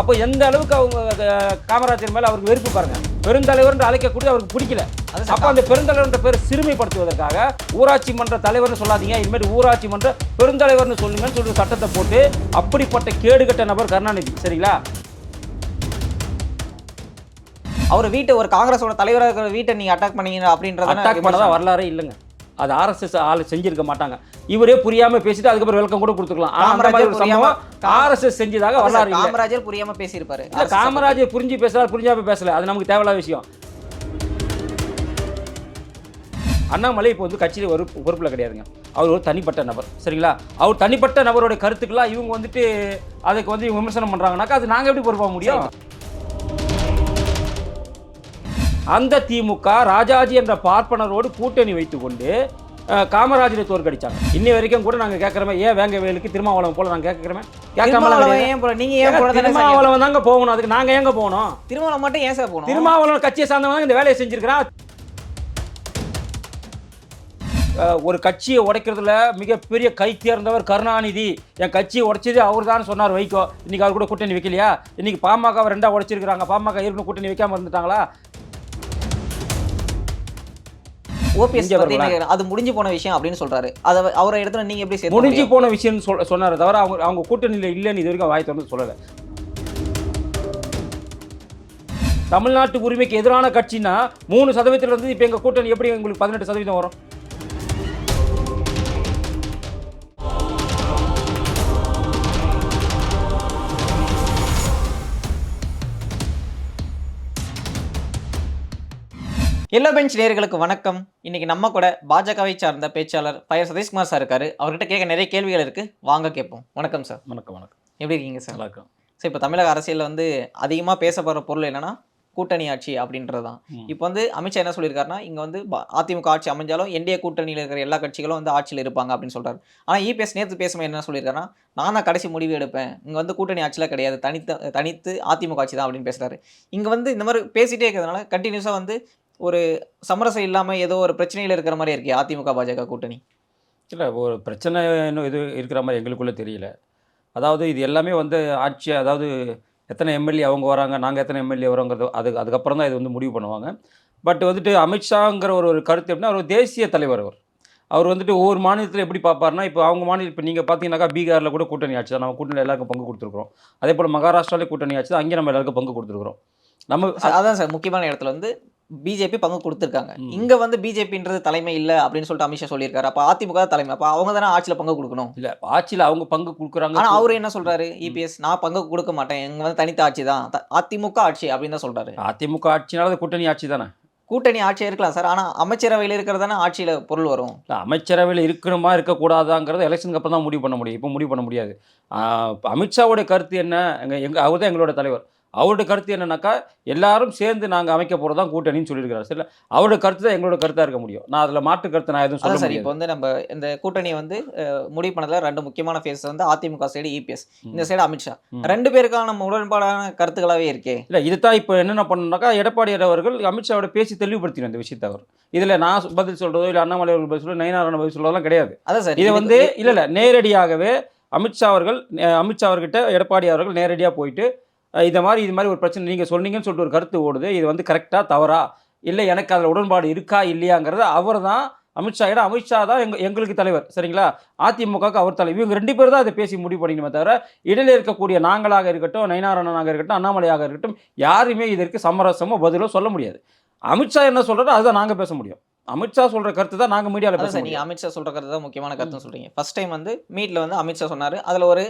அப்போ எந்த அளவுக்கு அவங்க காமராஜர் மேல அவருக்கு வெறுப்பு பாருங்க. பெருந்தலைவர் என்று அழைக்கக்கூடிய அவருக்கு பிடிக்கல. அப்போ அந்த பெருந்தலைவர் என்ற பேர் சிறுமைப்படுத்துவதற்காக ஊராட்சி மன்ற தலைவர்னு சொல்லாதீங்க. இனிமேல் ஊராட்சி மன்ற பெருந்தலைவர்னு சொல்லுங்கன்னு சொல்லி சட்டத்தை போட்டு அப்படிப்பட்ட கேடுகட்ட நபர் கருணாநிதி. சரிங்களா? அவர் வீட்டை ஒரு காங்கிரஸோட தலைவராக இருக்கிற வீட்டை நீங்க அட்டாக் பண்ணீங்க அப்படின்றத அட்டாக் வரலாறே இல்லைங்க. அது ஆர்எஸ்எஸ் ஆள் செஞ்சிருக்க மாட்டாங்க. இவரே புரியாம பேசிட்டு அதுக்கப்புறம் விளக்கம் கூட கொடுத்துக்கலாம். அந்த மாதிரி ஒரு காமராஜர் சம்பவம் ஆர்எஸ்எஸ் செஞ்சதாக வரலாறு காமராஜர் புரியாம பேசியிருப்பாரு. காமராஜர் புரிஞ்சு பேசுறாரு புரிஞ்சாம பேசல. அது நமக்கு தேவையில்லாத விஷயம். அண்ணாமலை இப்போ வந்து கட்சியில் ஒரு பொறுப்பில் கிடையாதுங்க. அவர் ஒரு தனிப்பட்ட நபர் சரிங்களா? அவர் தனிப்பட்ட நபரோட கருத்துக்கெல்லாம் இவங்க வந்துட்டு அதுக்கு வந்து விமர்சனம் பண்றாங்கனாக்கா அது நாங்க எப்படி பொறுப்பாக முடியும்? அந்த திமுக ராஜாஜி என்ற பார்ப்பனரோடு கூட்டணி வைத்துக்கொண்டு காமராஜரை தோற்கடிச்சாங்க. இன்னி வரைக்கும் கூட நாங்க கேட்குறோமே ஏன் வேங்க வேலுக்கு திருமாவளவன் போல நாங்க கேட்குறோமே? நீங்க ஏன். திருமாவளவன் தாங்க போகணும். அதுக்கு நாங்க எங்க போகணும்? திருமாவளவன் மட்டும் ஏன் சார் போகணும்? திருமாவளவன் கட்சியை சார்ந்தவங்க இந்த வேலையை செஞ்சிருக்கிறான். ஒரு கட்சியை உடைக்கிறதுல மிகப்பெரிய கை தேர்ந்தவர் கருணாநிதி. என் கட்சியை உடைச்சது அவர் தான் சொன்னார் வைகோ. இன்னைக்கு அவர் கூட கூட்டணி வைக்கலையா? இன்னைக்கு பாமக ரெண்டா உடைச்சிருக்காங்க பாமக ஏற்கனவே கூட்டணி வைக்காம இருந்துட்டாங்களா? ஓபிஎஸ் அது முடிஞ்சு போன விஷயம் அப்படின்னு சொல்றாரு. அதை அவரை இடத்துல நீங்க எப்படி முடிஞ்சு போன விஷயம் சொல் சொன்னாரே தவிர அவங்க அவங்க கூட்டணியில் இல்லைன்னு இது வரைக்கும் வாய் திறந்து சொல்லலை. தமிழ்நாட்டு உரிமைக்கு எதிரான கட்சினா மூணு சதவீதத்துல இருந்து இப்போ எங்கள் கூட்டணி எப்படி உங்களுக்கு பதினெட்டு சதவீதம் வரும்? எல்லோ பெஞ்ச் நேயர்களுக்கு வணக்கம். இன்னைக்கு நம்ம கூட பாஜகவை சார்ந்த பேச்சாளர் பயர் சதீஷ்குமார் சார் இருக்காரு. அவர்கிட்ட கேட்க நிறைய கேள்விகள் இருக்கு. வாங்க கேட்போம். வணக்கம் சார் வணக்கம் வணக்கம். எப்படி இருக்கீங்க சார் இருக்கும் சார் இப்போ தமிழக அரசியலில் வந்து அதிகமாக பேசப்படுற பொருள் என்னன்னா கூட்டணி ஆட்சி அப்படின்றது தான். இப்போ வந்து அமித்ஷா என்ன சொல்லியிருக்காருன்னா இங்கே வந்து அதிமுக ஆட்சி அமைஞ்சாலும் என்டிஏ கூட்டணியில் இருக்கிற எல்லா கட்சிகளும் வந்து ஆட்சியில் இருப்பாங்க அப்படின்னு சொல்றாரு. ஆனால் இபிஎஸ் நேற்று பேசும்போது என்ன சொல்லியிருக்காருன்னா நான் தான் கடைசி முடிவு எடுப்பேன். இங்கே வந்து கூட்டணி ஆட்சியில் கிடையாது. தனித்த தனித்து அதிமுக ஆட்சி தான் அப்படின்னு பேசுறாரு. இங்கே வந்து இந்த மாதிரி பேசிட்டே இருக்கிறதுனால கண்டினியூஸாக வந்து ஒரு சமரசம் இல்லாமல் ஏதோ ஒரு பிரச்சனையில் இருக்கிற மாதிரி இருக்கே அதிமுக பாஜக கூட்டணி? இல்லை ஒரு பிரச்சனை இன்னும் இது இருக்கிற மாதிரி எங்களுக்குள்ளே தெரியல. அதாவது இது எல்லாமே வந்து ஆட்சி அதாவது எத்தனை எம்எல்ஏ அவங்க வராங்க நாங்கள் எத்தனை எம்எல்ஏ வரோங்கிறது அது அதுக்கப்புறம் தான் இது வந்து முடிவு பண்ணுவாங்க. பட் வந்துட்டு அமித்ஷாங்கிற ஒரு ஒரு கருத்து எப்படின்னா அவர் ஒரு தேசிய தலைவர் அவர். அவர் வந்துட்டு ஒவ்வொரு மாநிலத்தில் எப்படி பார்ப்பாருன்னா இப்போ அவங்க மாநிலம் இப்போ நீங்கள் பார்த்தீங்கன்னாக்கா பீகாரில் கூட கூட்டணி ஆட்சி தான். நம்ம கூட்டணியில் எல்லாருக்கும் பங்கு கொடுத்துருக்குறோம். அதே போல் மகாராஷ்டிராலே கூட்டணி ஆட்சி தான். அங்கே நம்ம எல்லாருக்கும் பங்கு கொடுத்துருக்குறோம். நம்ம அதான் சார் முக்கியமான இடத்துல வந்து பிஜேபி பங்கு கொடுத்துருக்காங்க. இங்க வந்து பிஜேபின்றது தலைமை இல்ல அப்படின்னு சொல்லிட்டு அமித்ஷா சொல்லியிருக்காரு. அப்ப அதிமுக தான் தலைமை. அப்ப அவங்க தானே ஆட்சியில பங்கு கொடுக்கணும்? இல்லை ஆட்சியில் அவங்க பங்கு கொடுக்குறாங்க ஆனா அவரு என்ன சொல்றாரு? இபிஎஸ் நான் பங்கு கொடுக்க மாட்டேன். எங்க வந்து தனித்த ஆட்சி தான். அதிமுக ஆட்சி அப்படின்னு தான் சொல்றாரு. அதிமுக ஆட்சினால கூட்டணி ஆட்சி தானே? கூட்டணி ஆட்சியா இருக்கலாம் சார். ஆனா அமைச்சரவையில் இருக்கிறதானே ஆட்சியில பொருள் வரும். இல்லை அமைச்சரவையில் இருக்கணுமா இருக்கக்கூடாதாங்கிறத எலெக்ஷனுக்கு அப்புறம் தான் முடிவு பண்ண முடியும். இப்போ முடிவு பண்ண முடியாது. அமித்ஷாவுடைய கருத்து என்ன? எங்கள் எங்கள் அவர் தான் எங்களோட தலைவர். அவருடைய கருத்து என்னன்னாக்கா எல்லாரும் சேர்ந்து நாங்கள் அமைக்க போகிறது தான் கூட்டணின்னு சொல்லியிருக்காரு சரி அவருடைய கருத்து தான் எங்களோட கருத்தாக இருக்க முடியும். நான் அதில் மாற்று கருத்து நான் எதுவும் சொல்ல சார் இப்போ வந்து நம்ம இந்த கூட்டணியை வந்து முடிவு பண்ணதுல ரெண்டு முக்கியமான ஃபேஸ் வந்து அதிமுக சைடு இபிஎஸ் இந்த சைடு அமித்ஷா. ரெண்டு பேருக்கான நம்ம உடன்பாடான கருத்துக்களாவே இருக்கே. இல்லை இதுதான் இப்போ என்னென்ன பண்ணணும்னாக்கா எடப்பாடி அவர்கள் அமித்ஷாவோட பேசி தெளிவுபடுத்தின இந்த விஷயத்தை அவர். இதில் நான் பதில் சொல்கிறதோ இல்லை அண்ணாமலை அவர்கள் பதில் சொல்றதோ நயனாரான பதில் சொல்றதெல்லாம் கிடையாது. அதான் சார் இதை வந்து இல்லை இல்லை நேரடியாகவே அமித்ஷா அவர்கள் அமித்ஷா அவர்கிட்ட எடப்பாடி அவர்கள் நேரடியாக போயிட்டு இதை இந்த மாதிரி இது மாதிரி ஒரு பிரச்சனை நீங்கள் சொன்னீங்கன்னு சொல்லிட்டு ஒரு கருத்து ஓடுது. இது வந்து கரெக்டாக தவறா? இல்லை எனக்கு அதில் உடன்பாடு இருக்கா இல்லையாங்கிறத அவர் தான் அமித்ஷா ஏன்னா அமித்ஷா தான் எங்க எங்களுக்கு தலைவர் சரிங்களா? அதிமுகவுக்கு அவர் தலைவர். இவங்க ரெண்டு பேர் தான் அதை பேசி முடிவு பண்ணிக்கணுமே தவிர இடையில இருக்கக்கூடிய நாங்களாக இருக்கட்டும் நயனாரணனாக இருக்கட்டும் அண்ணாமலையாக இருக்கட்டும் யாருமே இதற்கு சமரசமோ பதிலோ சொல்ல முடியாது. அமித்ஷா என்ன சொல்கிறதோ அதுதான் நாங்கள் பேச முடியும். அமித்ஷா சொல்ற கருத்து தான் நாங்கள் மீடியாவில் பேச நீங்க அமித்ஷா சொல்ற கருத்து தான் முக்கியமான கருத்துன்னு சொல்றீங்க. ஃபர்ஸ்ட் டைம் வந்து மீட்ல வந்து அமித்ஷா சொன்னாரு. அதுல ஒரு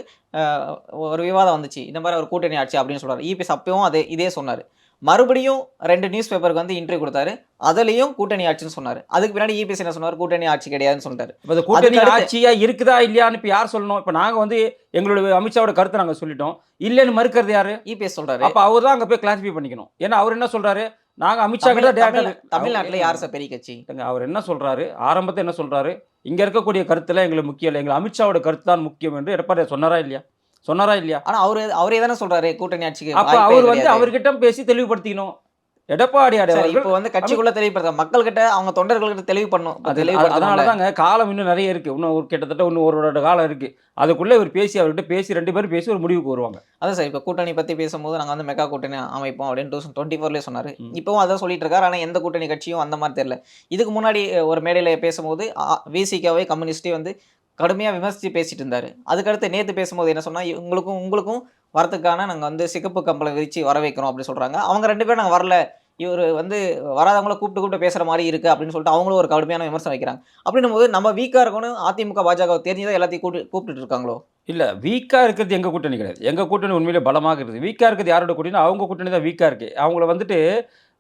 ஒரு விவாதம் வந்துச்சு. இந்த மாதிரி ஒரு கூட்டணி ஆட்சி அப்படின்னு சொல்றாரு. இபிஎஸ் அப்பயும் அதே இதே சொன்னாரு. மறுபடியும் ரெண்டு நியூஸ் பேப்பருக்கு வந்து இன்டர்வியூ கொடுத்தாரு. அதுலயும் கூட்டணி ஆட்சின்னு சொன்னாரு. அதுக்கு பின்னாடி இபிஎஸ் என்ன சொன்னார்? கூட்டணி ஆட்சி கிடையாதுன்னு சொல்லிட்டாரு. கூட்டணி ஆட்சியா இருக்குதா இல்லையான்னு இப்போ யார் சொல்லணும்? இப்போ நாங்க வந்து எங்களுடைய அமித்ஷாவோட கருத்தை நாங்க சொல்லிட்டோம். இல்லைன்னு மறுக்கிறது யாரு? இபிஎஸ் சொல்றாரு. அப்ப அவர் தான் அங்க போய் கிளாரிஃபை பண்ணிக்கணும். ஏன்னா அவர் என்ன சொல்றாரு? நாங்க அமித்ஷா கிட்ட தமிழ்- டேரக்டா தமிழ்- தமிழ்நாட்டுல யார் சார் பெரிய கட்சி? அவர் என்ன சொல்றாரு? ஆரம்பத்தை என்ன சொல்றாரு? இங்க இருக்கக்கூடிய கருத்துல எங்களுக்கு முக்கியம் இல்லை. எங்களுக்கு அமித்ஷாவோட கருத்து தான் முக்கியம் என்று எடப்பாடி சொன்னாரா இல்லையா? சொன்னாரா இல்லையா? ஆனா அவரு அவரே தானே சொல்றாரு கூட்டணி ஆட்சிக்கு அப்ப அவர் வந்து. அவர்கிட்ட பேசி தெளிவுபடுத்திக்கணும். அவர்கள் இப்போ வந்து கட்சிக்குள்ள தெளிவுபடுத்த மக்கள்கிட்ட அவங்க தொண்டர்கள்கிட்ட தெளிவு பண்ணும். அதனால தாங்க காலம் இன்னும் நிறைய இருக்கு. இன்னும் ஒரு கிட்டத்தட்ட இன்னும் ஒரு காலம் இருக்கு. அதுக்குள்ள இவர் பேசி அவர்கிட்ட பேசி ரெண்டு பேரும் பேசி ஒரு முடிவுக்கு வருவாங்க. அதான் சார் இப்போ கூட்டணி பத்தி பேசும்போது நாங்க வந்து மெகா கூட்டணி அமைப்போம் அப்படின்னு டூ டுவெண்ட்டி ஃபோர்லேயே சொன்னாரு. இப்பவும் அதான் சொல்லிட்டு இருக்காரு. ஆனா எந்த கூட்டணி கட்சியும் அந்த மாதிரி தெரியல. இதுக்கு முன்னாடி ஒரு மேடையில பேசும்போது விசிகாவே கம்யூனிஸ்டே வந்து கடுமையா விமர்சித்து பேசிட்டு இருந்தாரு. அதுக்கடுத்து நேத்து பேசும்போது என்ன சொன்னா உங்களுக்கும் உங்களுக்கும் வரதுக்கான நாங்கள் வந்து சிகப்பு கம்பளை விரித்து வர வைக்கிறோம் அப்படின்னு சொல்கிறாங்க அவங்க ரெண்டு பேரும் நாங்கள் வரல. இவர் வந்து வராதவங்கள கூப்பிட்டு கூப்பிட்டு பேசுகிற மாதிரி இருக்கு அப்படின்னு சொல்லிட்டு அவங்களும் ஒரு கடுமையான விமர்சனம் வைக்கிறாங்க. அப்படின்னும் போது நம்ம வீக்காக இருக்கணும் அதிமுக பாஜக தெரிஞ்சதை எல்லாத்தையும் கூப்பிட்டு கூப்பிட்டு இருக்காங்களோ? இல்லை வீக்காக இருக்கிறது எங்கள் கூட்டணி கிடையாது. எங்கள் கூட்டணி உண்மையிலே பலமாக இருக்குது. வீக்காக இருக்கிறது யாரோட கூட்டணி அவங்க கூட்டணி தான் வீக்காக இருக்குது அவங்கள வந்துட்டு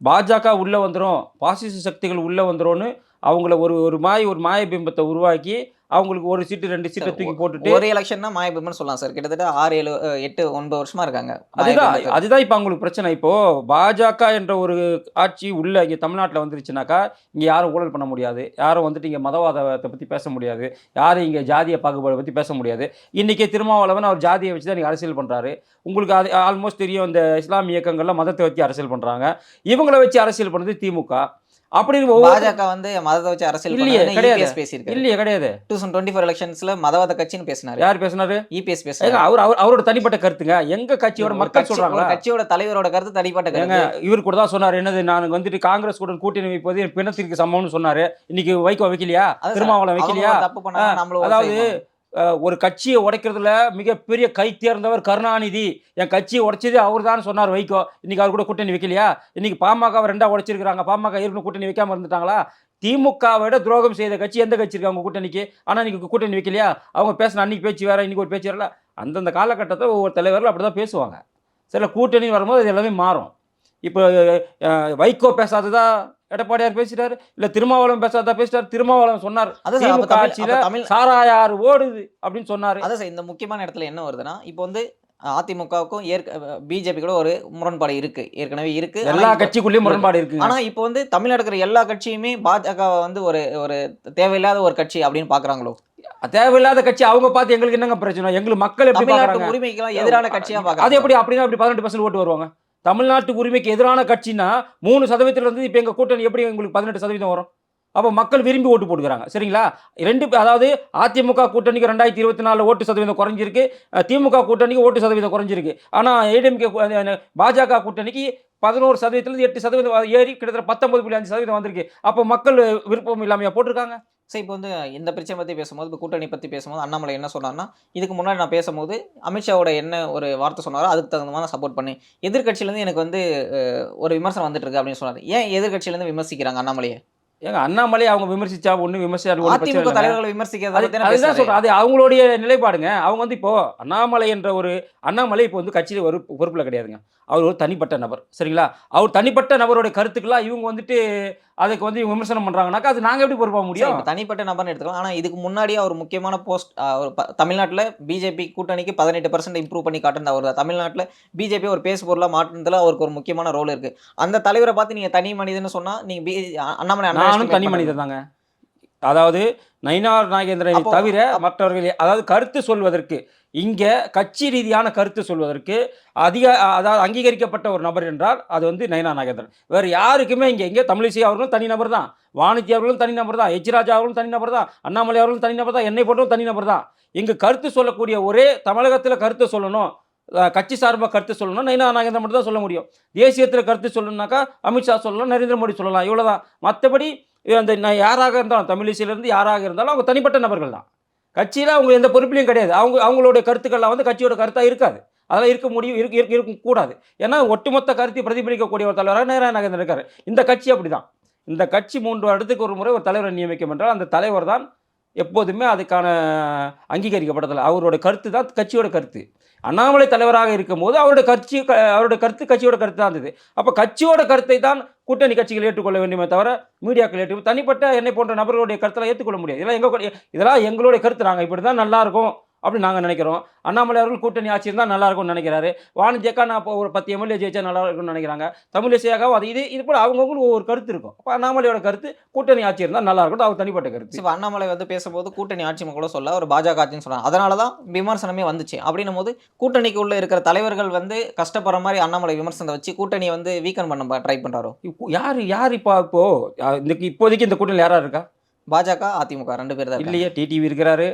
பாஜக உள்ளே வந்துடும் பாசிச சக்திகள் உள்ளே வந்துடும்னு அவங்கள ஒரு ஒரு மாய ஒரு மாய பிம்பத்தை உருவாக்கி அவங்களுக்கு ஒரு சீட்டு ரெண்டு சீட்டை தூக்கி போட்டுட்டு ஒரு எலெக்ஷன் தான் மாயபிம்பம்னு சொல்லலாம் சார். கிட்டத்தட்ட ஆறு ஏழு எட்டு ஒன்பது வருஷமா இருக்காங்க. அதுதான். அதுதான் இப்போ அவங்களுக்கு பிரச்சனை. இப்போ பாஜக என்ற ஒரு ஆட்சி உள்ள இங்கே தமிழ்நாட்டில் வந்துருச்சுனாக்கா இங்கே யாரும் ஊழல் பண்ண முடியாது. யாரும் வந்துட்டு இங்கே மதவாதத்தை பற்றி பேச முடியாது. யாரும் இங்கே ஜாதிய பாகுபாடு பற்றி பேச முடியாது. இன்றைக்கி திருமாவளவன் அவர் ஜாதியை வச்சு தான் அரசியல் பண்ணுறாரு உங்களுக்கு அது ஆல்மோஸ்ட் தெரியும் இந்த இஸ்லாமிய இயக்கங்கள்லாம் மதத்தை வச்சு அரசியல் பண்ணுறாங்க இவங்களை வச்சு அரசியல் பண்ணுறது திமுக. அப்படி ஒவ்வொரு பாஜக வந்து மதத்தை வச்சு அரசியல் இல்லையே, கிடையாது. இபிஎஸ் பேசியிருக்காரு. இல்லையே கிடையாது. டூ தௌசண்ட் டுவெண்ட்டி ஃபோர் எலெக்ஷன்ஸ்ல மதவாத கட்சின்னு பேசினாரு. யார் பேசுனாரு? இபிஎஸ் ஏங்க, பேசினாரு. அவர் அவர் அவரோட தனிப்பட்ட கருத்துங்க. எங்க கட்சியோட மக்கள் சொல்றாங்க கட்சியோட தலைவரோட கருத்து தனிப்பட்ட கருத்து. இவர் கூட தான் சொன்னார். என்னது நான் வந்துட்டு காங்கிரஸ் கூட கூட்டணி வைப்பது பிணத்திற்கு சமம்னு சொன்னாரு. இன்னைக்கு வைகோ வைக்கலையா? அவங்க வைக்கலையா? தப்பு ஒரு அதாவது ஒரு கட்சியை உடைக்கிறதுல மிகப்பெரிய கை தேர்ந்தவர் கருணாநிதி. என் கட்சியை உடைச்சது அவர் தான் சொன்னார் வைகோ. இன்னைக்கு அவர் கூட கூட்டணி வைக்கலையா? இன்னைக்கு பாமகவை ரெண்டா உடைச்சிருக்கிறாங்க. பாமக ஏற்கனவே கூட்டணி வைக்காம இருந்துட்டாங்களா? திமுகவை விட துரோகம் செய்த கட்சி எந்த கட்சி இருக்கு அவங்க கூட்டணிக்கு? ஆனால் இன்னைக்கு கூட்டணி வைக்கலையா? அவங்க பேசின அன்னைக்கு பேச்சு வேற இன்னைக்கு ஒரு பேச்சு வரல அந்தந்த காலகட்டத்தில் ஒவ்வொரு தலைவர்கள் அப்படி தான் பேசுவாங்க. சில கூட்டணி வரும்போது இது எல்லாமே மாறும். இப்போ வைகோ பேசாததா? எடப்பாடியார் பேசிட்டாரு. இல்ல திருமாவளவன் பேசாததா பேசிட்டாரு. திருமாவளவன் சொன்னார். திமுக தமிழ்- ஆட்சியில சாராயாறு ஓடுது அப்படின்னு சொன்னாரு. அதான் சார் இந்த முக்கியமான இடத்துல என்ன வருதுன்னா இப்போ வந்து அதிமுகவுக்கும் ஏற்க பிஜேபி கூட ஒரு முரண்பாடு இருக்கு. ஏற்கனவே இருக்கு. எல்லா கட்சிக்குள்ளேயும் முரண்பாடு இருக்குங்க ஆனா இப்போ வந்து தமிழ்நாடு இருக்கிற எல்லா கட்சியுமே பாஜக வந்து ஒரு ஒரு தேவையில்லாத ஒரு கட்சி அப்படின்னு பாக்குறாங்களோ? தேவையில்லாத கட்சி அவங்க பார்த்து எங்களுக்கு என்னங்க பிரச்சனை? எங்களுக்கு மக்கள் எப்படி உரிமைக்கெல்லாம் எதிரான கட்சியா அது பாக்குறாங்க. எப்படி அப்படின்னா அப்படி பதினெட்டு பர்சன்ட் ஓட்டு வருவாங்க? தமிழ்நாட்டு உரிமைக்கு எதிரான கட்சினா மூணு சதவீதத்தில் இருந்து இப்போ எங்கள் கூட்டணி எப்படி எங்களுக்கு பதினெட்டு சதவீதம் வரும்? அப்போ மக்கள் விரும்பி ஓட்டு போட்டுக்கிறாங்க. சரிங்களா? ரெண்டு அதாவது அதிமுக கூட்டணிக்கு ரெண்டாயிரத்தி இருபத்தி நாலு ஓட்டு சதவீதம் குறைஞ்சிருக்கு. திமுக கூட்டணிக்கு ஓட்டு சதவீதம் குறைஞ்சிருக்கு. ஆனால் ஏடிஎம்கே பாஜக கூட்டணிக்கு பதினோரு சதவீதத்துலேருந்து எட்டு சதவீதம் ஏறி கிட்டத்தட்ட பத்தொம்பது புள்ளி அஞ்சு சதவீதம் வந்திருக்கு. அப்போ மக்கள் விருப்பம் இல்லாமையாக போட்டிருக்காங்க? சரி இப்போ வந்து இந்த பிரச்சனை பற்றி பேசும்போது இப்போ கூட்டணி பற்றி பேசும்போது அண்ணாமலை என்ன சொன்னார்னா இதுக்கு முன்னாடி நான் பேசும்போது அமித்ஷாவோட என்ன ஒரு வார்த்தை சொன்னாரோ அதுக்கு தகுந்த மாதிரி சப்போர்ட் பண்ணி எதிர்க்கட்சியிலேருந்து எனக்கு வந்து ஒரு விமர்சனம் வந்துட்டு இருக்கு அப்படின்னு சொன்னார். ஏன் எதிர்க்கட்சியிலேருந்து விமர்சிக்கிறாங்க அண்ணாமலையை? ஏங்க அண்ணாமலை அவங்க விமர்சிச்சா ஒண்ணு விமர்சிச்சா ஒன்றும் பிரச்சனை அதிமுக. தலைவர்களை விமர்சிக்கிறத அதுதான். சொல்றேன். அது அவங்களுடைய நிலைப்பாடுங்க. அவங்க வந்து இப்போ அண்ணாமலை என்ற ஒரு அண்ணாமலை இப்போ வந்து கட்சியில் ஒரு பொறுப்பில் கிடையாதுங்க. அவர் ஒரு தனிப்பட்ட நபர். சரிங்களா? அவர் தனிப்பட்ட நபருடைய கருத்துக்கெல்லாம் இவங்க வந்துட்டு அதுக்கு வந்து இவங்க விமர்சனம் பண்றாங்கனாக்கா அது நாங்க எப்படி பொறுப்பாக முடியும்? தனிப்பட்ட நபர்னு எடுத்துக்கலாம். ஆனா இதுக்கு முன்னாடியே அவர் முக்கியமான போஸ்ட் ப- தமிழ்நாட்டுல பிஜேபி கூட்டணிக்கு பதினெட்டு பர்சன்ட் இம்ப்ரூவ் பண்ணி காட்டுறது அவர். தமிழ்நாட்டுல பிஜேபி ஒரு பேசு பொருளா மாற்றுனதுல அவருக்கு ஒரு முக்கியமான ரோல் இருக்கு. அந்த தலைவரை பார்த்து நீங்க தனி மனிதன்னு சொன்னா நீங்க பி- அண்ணாமலை நானும் தனி. மனிதன் தாங்க. அதாவது நயினார் நாகேந்திரனை தவிர மற்றவர்கள் அதாவது கருத்து சொல்வதற்கு இங்கே கட்சி ரீதியான கருத்து சொல்வதற்கு அதிக அதாவது அங்கீகரிக்கப்பட்ட ஒரு நபர் என்றால் அது வந்து நயனா நாகேந்திரன். வேறு யாருக்குமே இங்கே இங்கே தமிழிசை அவர்களும் தனி நபர் தான். வாணிஜி அவர்களும் தனி நபர் தான். எச் ராஜா அவர்களும் தனி நபர் தான். அண்ணாமலை அவர்களும் தனி நபர் தான். என்னை போட்டும் தனி நபர் தான். இங்கு கருத்து சொல்லக்கூடிய ஒரே தமிழகத்தில் கருத்து சொல்லணும் கட்சி சார்பாக கருத்து சொல்லணும் நைனா நாகேந்திரன் மட்டும் தான் சொல்ல முடியும். தேசியத்தில் கருத்து சொல்லணும்னாக்கா அமித்ஷா சொல்லலாம் நரேந்திர மோடி சொல்லலாம். இவ்வளோதான் மற்றபடி அந்த நான் யாராக இருந்தாலும் தமிழிசையிலேருந்து யாராக இருந்தாலும் அவங்க தனிப்பட்ட நபர்கள் தான். கட்சியில் அவங்க எந்த பொறுப்புலையும் கிடையாது. அவங்க அவங்களுடைய கருத்துக்கள்லாம் வந்து கட்சியோட கருத்தாக இருக்காது. அதெல்லாம் இருக்க முடியும் இருக்க இருக்க இருக்கக்கூடாது ஏன்னா ஒட்டுமொத்த கருத்தை பிரதிபலிக்கக்கூடிய ஒரு தலைவராக நேராக நகர்ந்து இருக்கார். இந்த கட்சி அப்படிதான். இந்த கட்சி மூன்று வருடத்துக்கு ஒரு முறை ஒரு தலைவரை நியமிக்கும் என்றால் அந்த தலைவர் தான் எப்போதுமே அதுக்கான அங்கீகரிக்கப்பட்டதில்லை அவரோட கருத்து தான் கட்சியோட கருத்து. அண்ணாமலை தலைவராக இருக்கும்போது அவருடைய கட்சி க- அவருடைய கருத்து கட்சியோட கருத்து தான் இருந்தது. அப்போ கட்சியோட கருத்தை தான் கூட்டணி கட்சிகள் ஏற்றுக்கொள்ள வேண்டுமே தவிர மீடியாக்கள் ஏற்று தனிப்பட்ட என்னை போன்ற நபர்களுடைய கருத்தெல்லாம் ஏற்றுக்கொள்ள முடியாது. இதெல்லாம் எங்கள் இதெல்லாம் எங்களுடைய கருத்து. நாங்கள் இப்படி தான் நல்லாயிருக்கும் அப்படின்னு நாங்கள் நினைக்கிறோம். அண்ணாமலை அவர்கள் கூட்டணி ஆட்சி இருந்தால் நல்லா இருக்கும்னு நினைக்கிறாரு. வாணிஜ்யக்கா நான் இப்போ ஒரு பத்து எம்எல்ஏ ஜெயிச்சா நல்லா இருக்கும்னு நினைக்கிறாங்க. தமிழிசையாகவும் அது இது இது போல அவங்கவுங்களுக்கு ஒவ்வொரு கருத்து இருக்கும். அப்போ அண்ணாமலையோட கருத்து கூட்டணி ஆட்சி இருந்தால் நல்லா இருக்கும் அவர் தனிப்பட்ட கருத்து. இப்போ அண்ணாமலை வந்து பேசும்போது கூட்டணி ஆட்சி கூட சொல்ல ஒரு பாஜக ஆட்சின்னு சொன்னாங்க அதனால தான் விமர்சனமே வந்துச்சு. அப்படின்னும் போது கூட்டணிக்கு உள்ள இருக்கிற தலைவர்கள் வந்து கஷ்டப்படுற மாதிரி அண்ணாமலை விமர்சனத்தை வச்சு கூட்டணியை வந்து வீக்கன் பண்ண ட்ரை இப்போ யார் யார் இப்போ இப்போ இந்த இப்போதைக்கு இந்த கூட்டணியில் யாரா இருக்கா? பாஜக அதிமுக ரெண்டு பேர் தான். இல்லையே டிடிவி இருக்கிறாரு.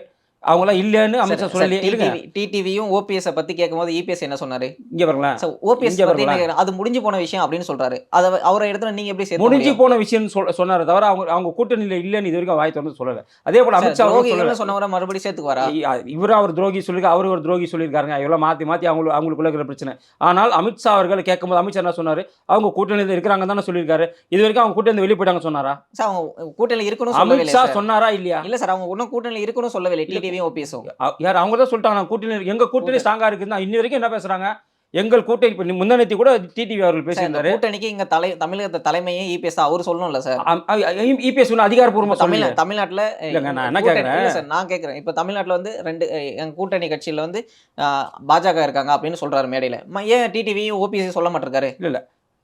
அவங்களாம் இல்லைன்னு அமித்ஷா சார், சொல்லலையே இருங்க டிடிவியும் ஓபிஎஸ் பத்தி கேட்கும்போது இபிஎஸ் என்ன சொன்னாரு? இங்கே பாருங்களேன். ஓபிஎஸ் இங்க பத்தி பாருங்களேன். அது முடிஞ்சு போன விஷயம் அப்படின்னு சொல்றாரு. அதை அவரை இடத்துல நீங்க எப்படி முடிஞ்சு போன விஷயம் சொல் சொன்னாரே தவிர அவங்க அவங்க கூட்டணியில் இல்லைன்னு இது வரைக்கும் வாய் திறந்து சொல்லலை. அதே போல அமித்ஷா அவர்களும் சொல்லலை. சொன்னவரை மறுபடியும் சேர்த்துக்கு வரா இவரும் அவர் துரோகி சொல்லியிருக்காரு அவரு ஒரு துரோகி சொல்லியிருக்காருங்க. இவ்வளோ மாற்றி மாற்றி அவங்களுக்கு அவங்களுக்குள்ள இருக்கிற பிரச்சனை. ஆனால் அமித்ஷா அவர்கள் கேட்கும்போது அமித்ஷா என்ன சொன்னார்? அவங்க கூட்டணியில் இருக்கிறாங்க தானே சொல்லியிருக்காரு. இது வரைக்கும் அவங்க கூட்டணி வெளியே போயிட்டாங்க சொன்னாரா? சார் அவங்க கூட்டணியில் இருக்கணும் அமித்ஷா சார். சொன்னாரா இல்லையா? இல்ல சார் அவங்க இன்னும் கூட்டணியில் இருக்கணும் சொல்லவே இல்லை டிடிவியும் ஓபிஎஸும் யார் அவங்க தான் சொல்லிட்டாங்க கூட்டணி. எங்க கூட்டணி ஸ்ட்ராங்கா இருக்குன்னா இன்னி வரைக்கும் என்ன பேசுறாங்க? எங்கள் கூட்டணி இப்போ முந்தனத்தி கூட டிடிவி அவர்கள் பேசியிருந்தாரு. கூட்டணிக்கு இங்க தலை தமிழகத்தை தலைமையே இபிஎஸ் அவரு சொல்லணும்ல சார். இபிஎஸ் ஒன்று அதிகாரப்பூர்வமா தமிழ் தமிழ் தமிழ்நாட்டுல இல்லைங்க, நான் என்ன? இல்ல சார் நான் கேட்கறேன் இப்ப தமிழ்நாட்டுல வந்து ரெண்டு அஹ், எங்க கூட்டணி கட்சியில வந்து பாஜக இருக்காங்க அப்படின்னு சொல்றாரு மேடையில. ஏன் டிடிவியும் ஓபிஎஸ் சொல்ல மாட்டிருக்காரு?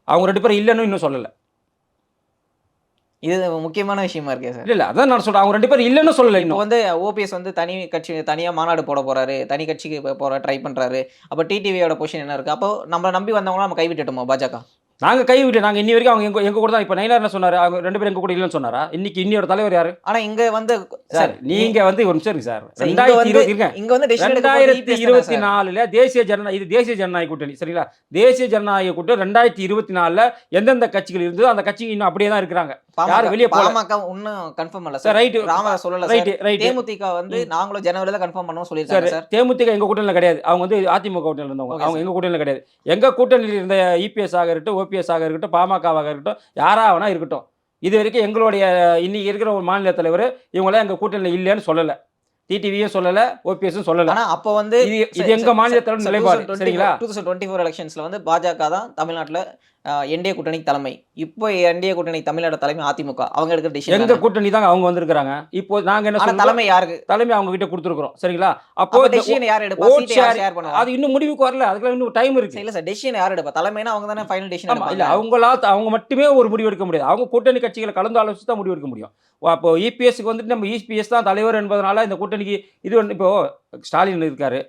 அவங்க ரெண்டு பேரும் இல்லைன்னு இன்னும் சொல்லல. இது முக்கியமான விஷயமா இருக்கே சார் இல்ல அதான் நான் சொல்றேன். அவங்க ரெண்டு பேரும் இல்லைன்னு சொல்லல இப்போ இன்னும். வந்து ஓபிஎஸ் வந்து தனி கட்சி தனியா மாநாடு போட போறாரு தனி கட்சிக்கு போ- போற ட்ரை பண்றாரு. அப்ப டிடிவியோட பொசிஷன் என்ன இருக்கு? அப்போ நம்ம நம்பி வந்தவங்கள நம்ம கைவிட்டுட்டோமா பாஜக? நாங்க கை விட்டு நாங்க இன்னி வரைக்கும் அவங்க எங்க எங்க கூட தான் இப்போ நைனார் என்ன சொன்னாரு அவங்க ரெண்டு பேரும் எங்க கூட இல்லைன்னு சொன்னாரா? இன்னைக்கு இன்னியோட தலைவர் யாரு? ஆனா இங்க வந்து சார் நீங்க வந்து ஒரு நிமிஷம் இருங்க சார். ரெண்டாயிரத்தி வந்து- இருபது இருங்க. இங்க வந்து ரெண்டாயிரத்தி தானே இருபத்தி? நாலுல தேசிய ஜனநாயக இது தேசிய ஜனநாயக கூட்டணி சரிங்களா? தேசிய ஜனநாயக கூட்டணி ரெண்டாயிரத்தி இருபத்தி நாலுல எந்தெந்த கட்சிகள் இருந்ததோ அந்த கட்சி இன்னும் அப்படியே தான் இருக்கிறாங்க. யாரும் வெளிய. பாமக இன்னும் கன்ஃபார்ம் பண்ணல சார் ரைட்டு ராமதாஸ் சொல்லல ரைட்டு சார். ரைட்டு தேமுதிக வந்து நாங்களும் ஜனவரில கன்ஃபார்ம் பண்ணோம் சொல்லிருக்காங்க சார் தேமுதிக எங்க கூட்டணியில் கிடையாது. அவங்க வந்து அதிமுக கூட்டணியில் இருந்தவங்க. அவங்க எங்க கூட்டணியில் கிடையாது. எங்க கூட்டணியில் இருந்த இபிஎஸ் ஆக இருக்கட்டும் ஓபிஎஸ் ஆக இருக்கட்டும் பாமகவாக இருக்கட்டும் யாரா வேணா இருக்கட்டும் இது வரைக்கும் எங்களுடைய இன்னைக்கு இருக்கிற ஒரு மாநில தலைவர் இவங்களாம் எங்க கூட்டணியில் இல்லைன்னு சொல்லல டிடிவியும் சொல்லல ஓபிஎஸும் சொல்லல ஆனா அப்போ வந்து இது எங்க மாநில தலைவர் நிலைப்பாடு சரிங்களா டூ தௌசண்ட் டுவெண்ட்டி ஃபோர் எலெக்ஷன்ஸ்ல வந்து பாஜக தான் தமிழ்நாட்டுல என்டிஏ கூட்டணி தலைமை. இப்போ என்டிஏ கூட்டணி தமிழ்நாடு தலைமை அதிமுக. அவங்க எடுக்கிற எங்க டிசிஷன் கூட்டணி தாங்க அவங்க வந்திருக்காங்க இப்போ நாங்க என்ன தலைமை யாருக்கு? தலைமை அவங்க கிட்ட கொடுத்துருக்கோம் சரிங்களா? அப்போ டெசிஷன் யார் எடுப்பா? யார் பண்ணுவா? அது இன்னும் முடிவுக்கு வரல. அதுக்கெல்லாம் இன்னும் டைம் இருக்கு. இல்ல சார் டெசிஷன் யார் எடுப்பா? தலைமைனா அவங்க தானே ஃபைனல் டெசிஷன் இல்ல அவங்களா அவங்க மட்டுமே ஒரு முடிவு எடுக்க முடியாது. அவங்க கூட்டணி கட்சிகளை கலந்து ஆலோசித்து தான் முடிவு எடுக்க முடியும். அப்போ இபிஎஸ்க்கு வந்துட்டு நம்ம இபிஎஸ் தான் தலைவர் என்பதனால இந்த கூட்டணிக்கு இது வந்து இப்போ ஸ்டாலின் இருக்காரு.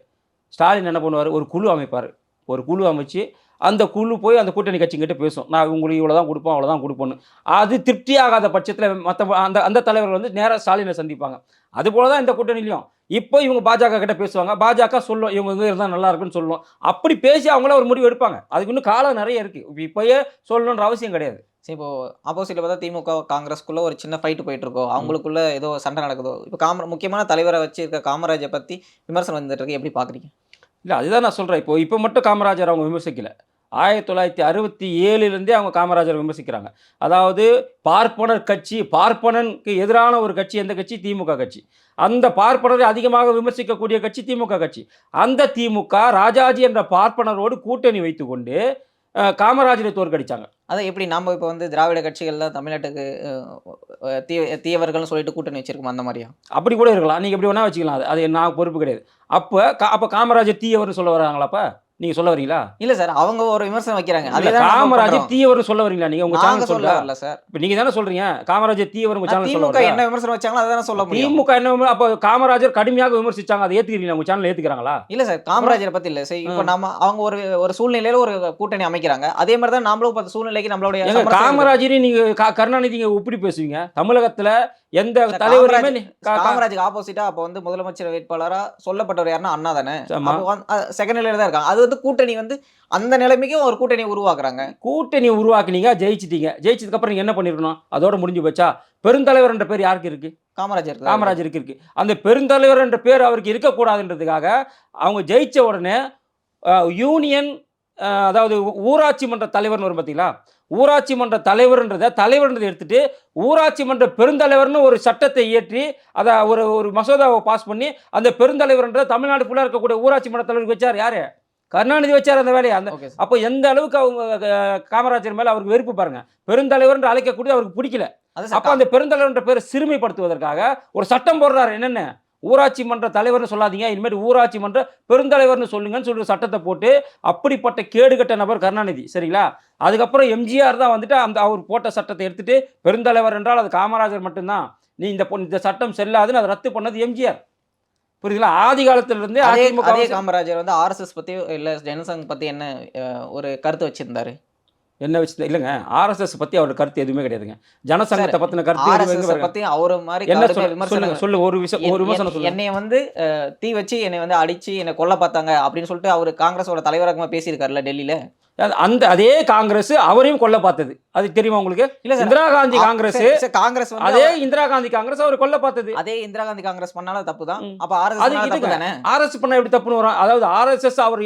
ஸ்டாலின் என்ன பண்ணுவார்? ஒரு குழு அமைப்பார். ஒரு குழு அமைச்சு அந்த குழு போய் அந்த கூட்டணி கட்சிங்கிட்ட பேசும். நான் உங்களுக்கு இவ்வளோ தான் கொடுப்போம் அவ்வளோ தான் கொடுப்போன்னு அது திருப்தி ஆகாத பட்சத்தில் மற்ற அந்த அந்த தலைவர்கள் வந்து நேராக ஸ்டாலினை சந்திப்பாங்க. அதுபோல தான் இந்த கூட்டணிலையும் இப்போ இவங்க பாஜக கிட்ட பேசுவாங்க. பாஜக சொல்லும் இவங்க இங்கே இருந்தால் நல்லா இருக்குன்னு சொல்லும். அப்படி பேசி அவங்கள ஒரு முடிவு எடுப்பாங்க. அதுக்கு இன்னும் காலம் நிறைய இருக்கு. இப்போ இப்போயே சொல்லணுன்ற அவசியம் கிடையாது. சரி இப்போ ஆப்போசிட்ல பார்த்தா திமுக காங்கிரஸ்க்குள்ள ஒரு சின்ன ஃபைட் போயிட்டு இருக்கோம் அவங்களுக்குள்ள ஏதோ சண்டை நடக்குதோ? இப்போ காம முக்கியமான தலைவரை வச்சு இருக்க காமராஜை பத்தி விமர்சனம் வந்துட்டு இருக்கு. எப்படி பாக்குறீங்க? இல்லை அதுதான் நான் சொல்கிறேன் இப்போ இப்போ மட்டும் காமராஜர் அவங்க விமர்சிக்கலை. ஆயிரத்தி தொள்ளாயிரத்தி அறுபத்தி ஏழுலேருந்தே அவங்க காமராஜர் விமர்சிக்கிறாங்க. அதாவது பார்ப்பனர் கட்சி பார்ப்பனனுக்கு எதிரான ஒரு கட்சி எந்த கட்சி? திமுக கட்சி. அந்த பார்ப்பனரை அதிகமாக விமர்சிக்கக்கூடிய கட்சி திமுக கட்சி. அந்த திமுக ராஜாஜி என்ற பார்ப்பனரோடு கூட்டணி வைத்துக்கொண்டு காமராஜரை தோற்கடிச்சாங்க. அதான் எப்படி நாம இப்போ வந்து திராவிட கட்சிகள்லாம் தமிழ்நாட்டுக்கு தீ தீயவர்கள்னு சொல்லிட்டு கூட்டணி வச்சிருக்கோம் அந்த மாதிரியா? அப்படி கூட இருக்கலாம். நீங்கள் எப்படி வேணா வச்சுக்கலாம். அது அது நான் பொறுப்பு கிடையாது. அப்போ கா அப்போ காமராஜர் தீயவர்னு சொல்ல வராங்களாப்பா நீங்கள் சொல்ல வரீங்களா? இல்ல சார் அவங்க ஒரு விமர்சனம் வைக்கிறாங்க. அதே காமராஜர் தீயவர்னு சொல்ல வரீங்களா? நாங்க சேனல் சொல்ல வரல சார். இப்போ நீங்கள் தானே சொல்கிறீங்க காமராஜர் தீயவர் உங்கள் சேனல் திமுக? என்ன விமர்சனம் வச்சாங்களோ அதை சொல்ல முடியும். திமுக என்ன அப்போ காமராஜர் கடுமையாக விமர்சிச்சாங்க. அதை ஏத்துக்கிறீங்களா? உங்க சேனல் ஏத்துக்கிறாங்களா? இல்ல சார் காமராஜரை பத்தி இல்ல. சரி இப்போ நம்ம அவங்க ஒரு ஒரு சூழ்நிலையில ஒரு கூட்டணி அமைக்கிறாங்க. அதே மாதிரி தான் நாமளும் சூழ்நிலைக்கு நம்மளுடைய. காமராஜரையும் நீங்க கா- கருணாநிதி நீங்க ஒப்பிடி பேசுவீங்க. தமிழகத்துல எந்த தலைவரையுமே காமராஜுக்கு ஆப்போசிட்டா அப்ப வந்து முதலமைச்சர் வேட்பாளரா சொல்லப்பட்டவர் யாருன்னா அண்ணா தானே. செகண்ட் நிலையில தான் இருக்காங்க. அது வந்து கூட்டணி வந்து அந்த நிலைமைக்கும் ஒரு கூட்டணியை உருவாக்குறாங்க. கூட்டணி உருவாக்குனீங்க ஜெயிச்சிட்டீங்க. ஜெயிச்சதுக்கு அப்புறம் நீங்க என்ன பண்ணிருக்கணும்? அதோட முடிஞ்சு போச்சா? பெருந்தலைவர் என்ற பேர் யாருக்கு இருக்கு? காமராஜர் காமராஜருக்கு இருக்கு அந்த பெருந்தலைவர் என்ற பேர் அவருக்கு இருக்கக்கூடாதுன்றதுக்காக அவங்க ஜெயிச்ச உடனே யூனியன் அதாவது ஊராட்சி மன்ற தலைவர்னு வரும் பார்த்தீங்களா ஊராட்சி மன்ற தலைவர்ன்றதை தலைவர்ன்றதை எடுத்துட்டு ஊராட்சி மன்ற பெருந்தலைவர்னு ஒரு சட்டத்தை இயற்றி அதை ஒரு ஒரு மசோதாவை பாஸ் பண்ணி அந்த பெருந்தலைவர்ன்ற தமிழ்நாடு ஃபுல்லாக இருக்கக்கூடிய ஊராட்சி மன்ற தலைவருக்கு வச்சார் யாரு? கருணாநிதி வச்சார் அந்த வேலையை. அந்த அப்போ எந்த அளவுக்கு அவங்க காமராஜர் மேல அவருக்கு வெறுப்பு பாருங்க. பெருந்தலைவர் அழைக்கக்கூடிய அவருக்கு பிடிக்கல. அப்போ அந்த பெருந்தலைவர்ன்ற பேரை சிறுமைப்படுத்துவதற்காக ஒரு சட்டம் போடுறாரு. என்னென்ன? ஊராட்சி மன்ற தலைவர்னு சொல்லாதீங்க. இனிமேல் ஊராட்சி மன்ற பெருந்தலைவர்னு சொல்லுங்கன்னு சொல்லி ஒரு சட்டத்தை போட்டு அப்படிப்பட்ட கேடுகட்ட நபர் கருணாநிதி. சரிங்களா? அதுக்கப்புறம் எம்ஜிஆர் தான் வந்துட்டு அந்த அவர் போட்ட சட்டத்தை எடுத்துட்டு பெருந்தலைவர் என்றால் அது காமராஜர் மட்டும்தான். நீ இந்த இந்த சட்டம் செல்லாதுன்னு அதை ரத்து பண்ணது எம்ஜிஆர். புரியுதுங்களா? ஆதி காலத்துல இருந்தே அதே அதிமுக அதே காமராஜர் வந்து ஆர்எஸ்எஸ் பத்தி இல்ல ஜனசங் பத்தி என்ன ஒரு கருத்து வச்சிருந்தாரு? என்ன வச்சு இல்லைங்க ஆர்எஸ்எஸ் பத்தி அவரோட கருத்து எதுவுமே கிடையாதுங்க. ஜனசங்கத்தை பத்தின கருத்து. பத்தி அவரு மாதிரி என்ன சொல்லுங்க சொல்லு ஒரு விஷயம் ஒரு விமர்சனம் என்- சொல்லுங்க. என்னைய வந்து தீ வச்சு என்னை வந்து அடிச்சு என்னை கொல்ல பார்த்தாங்க அப்படின்னு சொல்லிட்டு அவர் காங்கிரஸோட தலைவராக பேசியிருக்காருல்ல டெல்லியில. அந்த அதே காங்கிரஸ் அவரையும் கொல்ல பார்த்தது. அது தெரியுமா உங்களுக்கு? இல்ல இந்திரா காந்தி காங்கிரஸ். காங்கிரஸ் அதே இந்திரா காந்தி காங்கிரஸ் அவர் கொல்ல பார்த்தது. அதே இந்திரா காந்தி காங்கிரஸ் பண்ணாலும் தப்பு தான். அப்ப ஆர்எஸ் ஆர்எஸ் பண்ண எப்படி தப்புன்னு வரும்? அதாவது ஆர்எஸ்எஸ் அவர்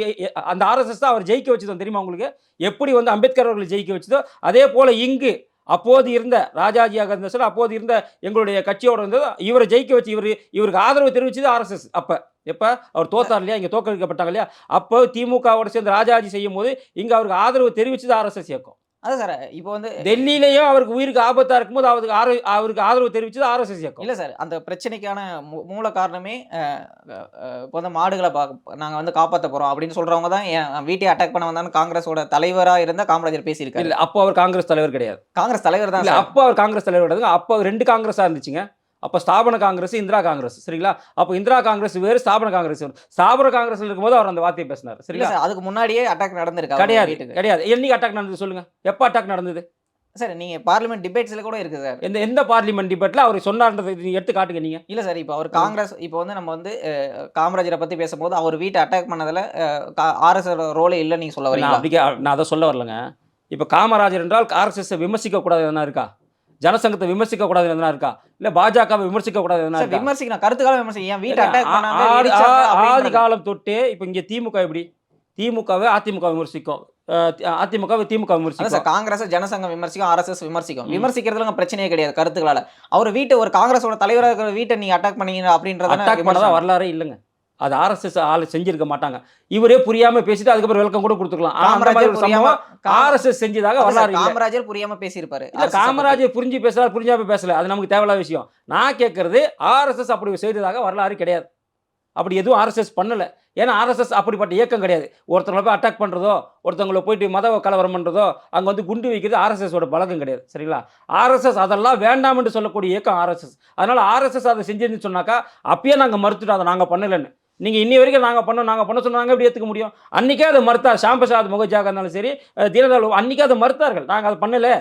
அந்த ஆர்எஸ்எஸ் தான் அவர் ஜெயிக்க வச்சது தெரியுமா உங்களுக்கு? எப்படி வந்து அம்பேத்கர் அவர்களை ஜெயிக்க வச்சதோ அதே போல இங்கு அப்போது இருந்த ராஜாஜியாக இருந்த சார் அப்போது இருந்த எங்களுடைய கட்சியோட இருந்தது இவரை ஜெயிக்க வச்சு இவர் இவருக்கு ஆதரவு தெரிவிச்சது ஆர்எஸ்எஸ் அப்போ எப்போ? அவர் தோத்தார் இல்லையா? இங்கே தோற்கடிக்கப்பட்டாங்க இல்லையா? அப்போ திமுகவோட சேர்ந்து ராஜாஜி செய்யும் போது இங்கே அவருக்கு ஆதரவு தெரிவிச்சது ஆர்எஸ்எஸ் இயக்கம். அதான் சார் இப்போ வந்து டெல்லியிலேயும் அவருக்கு உயிருக்கு ஆபத்தா இருக்கும்போது அவருக்கு ஆறு அவருக்கு ஆதரவு தெரிவிச்சது ஆர்எஸ்எஸ் இயக்கம். இல்ல சார் அந்த பிரச்சனைக்கான மூல காரணமே இப்போ வந்து மாடுகளை பா நாங்க வந்து காப்பாத்த போறோம் அப்படின்னு சொல்றவங்க தான் என் வீட்டை அட்டாக் பண்ண வந்தான்னு காங்கிரஸோட தலைவரா இருந்த காமராஜர் பேசியிருக்காரு. இல்ல அப்போ அவர் காங்கிரஸ் தலைவர் கிடையாது. காங்கிரஸ் தலைவர் தான். அப்போ அவர் காங்கிரஸ் தலைவர் கிடையாதுங்க அப்போ ரெண்டு காங்கிரஸா இருந்துச்சுங்க. அப்போ ஸ்தாபன காங்கிரஸ் இந்திரா காங்கிரஸ் சரிங்களா? அப்போ இந்திரா காங்கிரஸ் வேறு ஸ்தாபன காங்கிரஸ் வேறு ஸ்தாபன காங்கிரஸ்ல இருக்கும்போது அவர் அந்த வார்த்தையை பேசினார் சரிங்களா? சார் அதுக்கு முன்னாடியே அட்டாக் நடந்திருக்கு கிடையாது கிடையாது. என்னைக்கு அட்டாக் நடந்தது சொல்லுங்க? எப்போ அட்டாக் நடந்தது? சார் நீங்க பார்லிமெண்ட் டிபேட்ஸ்ல கூட இருக்கு சார். எந்த எந்த பார்லிமெண்ட் டிபேட்ல அவர் சொன்னார்ன்றதை நீங்க எடுத்து காட்டுங்க நீங்க. இல்ல சார் இப்போ அவர் காங்கிரஸ் இப்போ வந்து நம்ம வந்து காமராஜரை பத்தி பேசும்போது அவர் வீட்டை அட்டாக் பண்ணதுல ஆர்எஸ் ரோலே இல்ல நீங்க சொல்ல நான் வரீங்களா? அப்படி கே- நான் அதை சொல்ல வரலங்க. இப்போ காமராஜர் என்றால் ஆர்எஸ்எஸ் விமர்சிக்க கூடாது எதனா இருக்கா? ஜனசங்கத்தை விமர்சிக்க கூடாது எதனா இருக்கா? இல்ல பாஜகவை விமர்சிக்க கூடாது எதனா விமர்சிக்கணும். கருத்துக்காக விமர்சிக்க என் வீட்டை ஆதி-. காலம் தொட்டே இப்போ இங்க திமுக எப்படி? திமுகவை அதிமுக விமர்சிக்கும். அதிமுகவை திமுக விமர்சிக்கும். காங்கிரஸ் ஜனசங்கம் விமர்சிக்கும் ஆர்எஸ்எஸ் விமர்சிக்கும். விமர்சிக்கிறதுல பிரச்சனையே கிடையாது கருத்துக்களால. அவர் வீட்டை ஒரு காங்கிரஸோட தலைவராக இருக்கிற வீட்டை நீங்க அட்டாக் பண்ணீங்க அப்படின்றத அட்டாக் பண்ணதா வரலாறே இல்லைங்க. அது ஆர்எஸ்எஸ் ஆள் செஞ்சிருக்க மாட்டாங்க. இவரே புரியாம பேசிட்டு அதுக்கப்புறம் விளக்கம் கூட கொடுத்துக்கலாம். ஆனா அந்த மாதிரி காமராஜர் ஒரு புரியாம சம்பவம் ஆர்எஸ்எஸ் செஞ்சதாக வரலாறு காமராஜர் புரியாம பேசியிருப்பாரு. இல்ல. காமராஜர் புரிஞ்சு பேசுறாரு புரிஞ்சாம பேசல. அது நமக்கு தேவையில்லாத விஷயம். நான் கேட்கறது ஆர்எஸ்எஸ் அப்படி செய்ததாக வரலாறு கிடையாது. அப்படி எதுவும் ஆர்எஸ்எஸ் பண்ணல. ஏன்னா ஆர்எஸ்எஸ் அப்படிப்பட்ட இயக்கம் கிடையாது. ஒருத்தவங்களை போய் அட்டாக் பண்றதோ ஒருத்தவங்களை போயிட்டு மத கலவரம் பண்றதோ அங்க வந்து குண்டு வைக்கிறது ஆர்எஸ்எஸ் ஓட பழக்கம் கிடையாது. சரிங்களா? ஆர்எஸ்எஸ் அதெல்லாம் வேண்டாம் என்று சொல்லக்கூடிய இயக்கம் ஆர்எஸ்எஸ். அதனால ஆர்எஸ்எஸ் அதை செஞ்சதுன்னு சொன்னாக்கா அப்பயே நாங்க மறுத்துட்டோம். அதை நாங்க பண்ணலன்னு. நீங்கள் இன்னி வரைக்கும் நாங்கள் பண்ணோம் நாங்கள் பண்ண சொன்னாங்க எப்படி ஏற்றுக்க முடியும்? அன்றைக்கே அதை மறுத்தார் ஷாம்பசாத் முகஜாக இருந்தாலும் சரி அஹ், தீனதயாள் அன்னைக்கே அதை மறுத்தார்கள். நாங்கள் அதை பண்ணலை.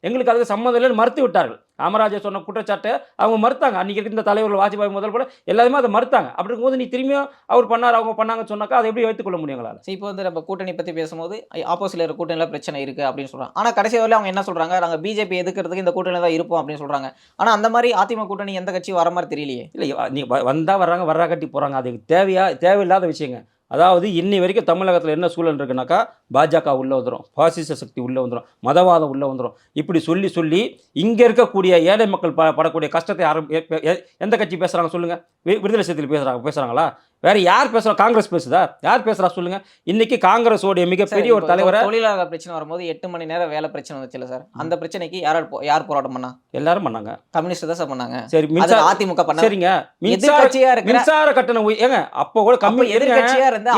எங்களுக்கு அதுக்கு சம்மந்தம் இல்லைன்னு மறுத்து விட்டார்கள். காமராஜர் சொன்ன குற்றச்சாட்டை அவங்க மறுத்தாங்க. அன்னைக்கு இருந்த தலைவர்கள் வாஜ்பாய் முதல் கூட எல்லாருமே அதை மறுத்தாங்க. அப்படி இருக்கும்போது நீ திரும்பியும் அவர் பண்ணார் அவங்க பண்ணாங்கன்னு சொன்னாக்கா அதை எப்படி ஏற்றுக்கொள்ள முடியும் எங்களால்? சரி, இப்போ வந்து நம்ம கூட்டணி பத்தி பேசும்போது ஆப்போசிட்ல இருக்க கூட்டணியில பிரச்சனை இருக்கு அப்படின்னு சொல்றாங்க. ஆனா கடைசி வரையில அவங்க என்ன சொல்றாங்க? நாங்க பிஜேபி எதுக்கிறதுக்கு இந்த கூட்டணியில தான் இருப்போம் அப்படின்னு சொல்றாங்க. ஆனா அந்த மாதிரி அதிமுக கூட்டணி எந்த கட்சியும் வர மாதிரி தெரியலையே. இல்லை நீ வ- வந்தா வர்றாங்க வர்றா கட்டி போகிறாங்க அது தேவையா தேவையில்லாத விஷயங்க. அதாவது இன்னி வரைக்கும் தமிழகத்தில் என்ன சூழல் இருக்குனாக்கா பாஜக உள்ளே வந்துடும் பாசிச சக்தி உள்ளே வந்துடும் மதவாதம் உள்ளே வந்துடும் இப்படி சொல்லி சொல்லி இங்கே இருக்கக்கூடிய ஏழை மக்கள் ப படக்கூடிய கஷ்டத்தை யாரும் எ- எ- எந்த கட்சி பேசுகிறாங்க சொல்லுங்கள் விடுதலை சக்தியில் பேசுகிறாங்க பேசுகிறாங்களா வேற யார் பேசுகிறா காங்கிரஸ் பேசுதா? யார் பேசுகிறா சொல்லுங்கள் இன்னைக்கு காங்கிரஸோடைய மிகப்பெரிய ஒரு தலைவரை தொழிலாளர் பிரச்சனை வரும்போது எட்டு மணி நேரம் வேலை பிரச்சனை வந்துச்சுல சார். அந்த பிரச்சனைக்கு யார் யார் போராட்டம் பண்ணா? எல்லாரும் பண்ணாங்க. கம்யூனிஸ்ட் தான் சார் பண்ணாங்க. சரி மின்சார அதிமுக பண்ண? சரிங்க. மின்சார எதிர்கட்சியா இருக்கிற மின்சார கட்டணம் ஏங்க அப்போ கூட கம்மி இருங்க. எதிர்க்கட்சியா இருந்தா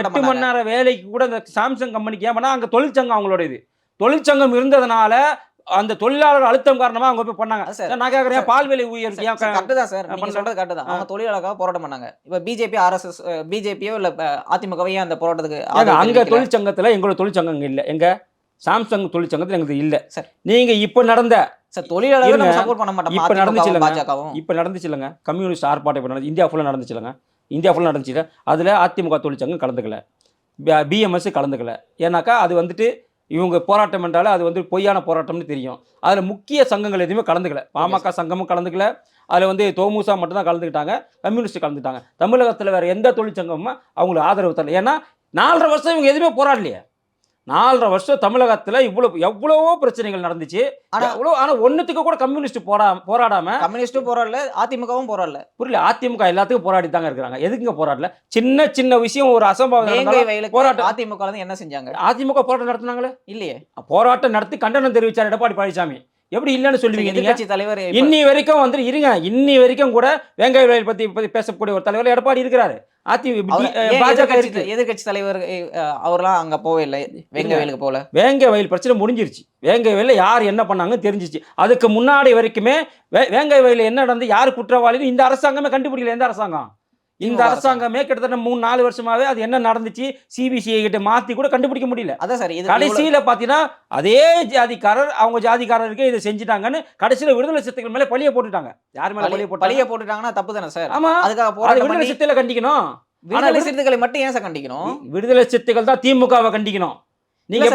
எட்டு மணி நேரம் வேலைக்கு கூட இந்த சாம்சங் கம்பெனிக்கு ஏன் பண்ணா? அங்க தொழிற்சங்கம் அவங்களோட இது தொழிற்சங்கம் இருந்ததுனால அந்த தொழிலாளர் அழுத்தம் காரணமா அவங்க போய் பண்ணாங்க சார். நான் கேட்கறேன். பால் விலை க- கரெக்டு தான் சார் நீங்க. சொல்றது கரெக்டு தான். அவங்க தொழிலாளர்காக போராட்டம் பண்ணாங்க இப்ப பிஜேபி ஆர்எஸ்எஸ் பிஜேபியோ இல்ல அதிமுகவையோ அந்த போராட்டத்துக்கு அங்க. தொழிற்சங்கத்துல எங்களோட தொழிற்சங்கம் இல்ல எங்க சாம்சங் தொழிற்சங்கத்துல எங்களுக்கு இல்ல சார். நீங்க இப்ப நடந்த சார் தொழிலாளர்கள். சப்போர்ட் பண்ண மாட்டோம் இப்ப நடந்துச்சு இப்ப நடந்துச்சு இல்லைங்க கம்யூனிஸ்ட் ஆர்ப்பாட்டம் இப்ப நடந்து இந்தியா ஃபுல்லா நடந்துச்சு இல்லைங்க இந்தியா ஃபுல்லா நடந்துச்சு அதுல அதிமுக தொழிற்சங்கம் கலந்துக்கல பிஎம்எஸ் கலந்துக்கல ஏன்னாக்கா அது வந்துட்டு இவங்க போராட்டம் என்றாலே அது வந்து பொய்யான போராட்டம்னு தெரியும். அதில் முக்கிய சங்கங்கள் எதுவுமே கலந்துக்கல. பாமக சங்கமும் கலந்துக்கல. அதில் வந்து தோமுசா மட்டும்தான் கலந்துக்கிட்டாங்க. கம்யூனிஸ்ட் கலந்துக்கிட்டாங்க தமிழகத்தில் வேற எந்த தொழிற்சங்கமும் அவங்களுக்கு ஆதரவு தரல. ஏன்னா நாலரை வருஷம் இவங்க எதுவுமே போராடலையே. நாலரை வருஷம் தமிழகத்தில் இவ்வளோ எவ்வளவோ பிரச்சனைகள் நடந்துச்சு. ஆனா- எவ்வளோ ஆனால் ஒன்றுத்துக்கு கூட கம்யூனிஸ்ட் போரா போராடாம கம்யூனிஸ்டும் போராடல அதிமுகவும் போராடல. புரியல அதிமுக எல்லாத்துக்கும் போராடி தாங்க இருக்கிறாங்க. எதுக்குங்க போராடல? சின்ன சின்ன விஷயம் ஒரு அசம்பாவிதம் போராட்டம். அதிமுக என்ன செஞ்சாங்க? அதிமுக போராட்டம் நடத்துனாங்களே? இல்லையே. போராட்டம் நடத்தி கண்டனம் தெரிவிச்சார் எடப்பாடி பழனிசாமி. எப்படி இல்லைன்னு சொல்லுவீங்க நீங்க? எதிர்க்கட்சி தலைவர் இன்னி வரைக்கும் வந்து இருங்க. இன்னி வரைக்கும் கூட வெங்காய விலை பத்தி பத்தி பேசக்கூடிய ஒரு தலைவர் எடப்பாடி இருக்கிறாரு. அதிமுக பாஜக எதிர்க்கட்சி தலைவர் அவர்லாம் அங்க போவே இல்லை வெங்க வயலுக்கு போல வேங்க வயல் பிரச்சனை முடிஞ்சிருச்சு. வேங்க வயலில் யார் என்ன பண்ணாங்கன்னு தெரிஞ்சிச்சு. அதுக்கு முன்னாடி வரைக்குமே வேங்க வயலில் என்ன நடந்து யார் குற்றவாளின்னு இந்த அரசாங்கமே கண்டுபிடிக்கல. எந்த அரசாங்கம்? இந்த அரசாங்கமே கிட்டத்தட்ட மூணு நாலு வருஷமாவே அது என்ன நடந்துச்சு? சிபிசிஐ கிட்ட மாத்தி கூட கண்டுபிடிக்க முடியல. அதான் சார் இது கடைசியில பாத்தீங்கன்னா அதே ஜாதிக்காரர் அவங்க ஜாதிக்காரருக்கு இதை செஞ்சுட்டாங்கன்னு கடைசியில விடுதலை சிறுத்தைகள் மேல பழிய போட்டுட்டாங்க. யார் மேல பழிய போட்டாங்க? பழிய போட்டுட்டாங்கன்னா தப்பு தானே சார்? ஆமா. அதுக்காக விடுதலை சிறுத்தைகளை கண்டிக்கணும். விடுதலை விடு- சிறுத்தைகளை மட்டும் ஏன் சார் கண்டிக்கணும்? விடுதலை சிறுத்தைகள் தான் திமுகவை கண்டிக்கணும். நீங்க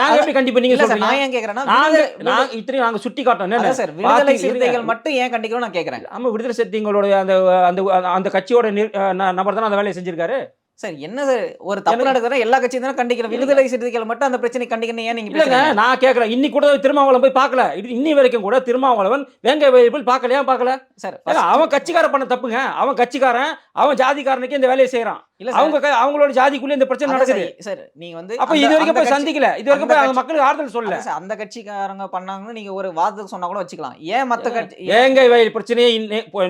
நாங்க எப்படி கண்டிப்போம் நீங்க சொல்றீங்க? நான் ஏன் கேக்குறேன்னா நாங்க இத்தனை நாங்க சுட்டி காட்டோம் என்ன சார் விடுதலை சிறுத்தைகள். மட்டும் ஏன் கண்டிக்கணும் நான் கேக்குறேன். ஆமா விடுதலை சிறுத்தைகளுடைய அந்த அந்த அந்த கட்சியோட நபர் தானே அந்த வேலையை செஞ்சிருக்காரு? சார் என்ன சார் ஒரு தப்பு நடக்குதுன்னா எல்லா கட்சியும் தானே கண்டிக்கணும். விடுதலை சிறுத்தைகள் மட்டும் அந்த பிரச்சனை கண்டிக்கணும் ஏன் நீங்க நான் கேக்குறேன். இன்னி கூட திருமாவளவன் போய் பார்க்கல. இது இன்னி வரைக்கும் கூட திருமாவளவன் வேங்க போய் பார்க்கல ஏன் பார்க்கல? சார் அவன் கட்சிக்காரன் பண்ண தப்புங்க. அவன் கட்சிக்காரன் அவன் ஜாதிக்காரனுக்கு இந்த வேலையை செய்யறான் இல்ல அவங்க அவங்களோட ஜாதிக்குள்ள இந்த பிரச்சனை நடக்குது. சார், நீங்க வந்து அப்ப இது வரைக்கும் போய் சந்திக்கல. இது வரைக்கும் போய் மக்களுக்கு ஆறுதல் சொல்லல. அந்த கட்சிக்காரங்க பண்ணாங்கன்னு நீங்க ஒரு வாதத்துக்கு சொன்னா கூட வச்சுக்கலாம். ஏன் மத்த கட்சி வேங்கை வயல் பிரச்சனையை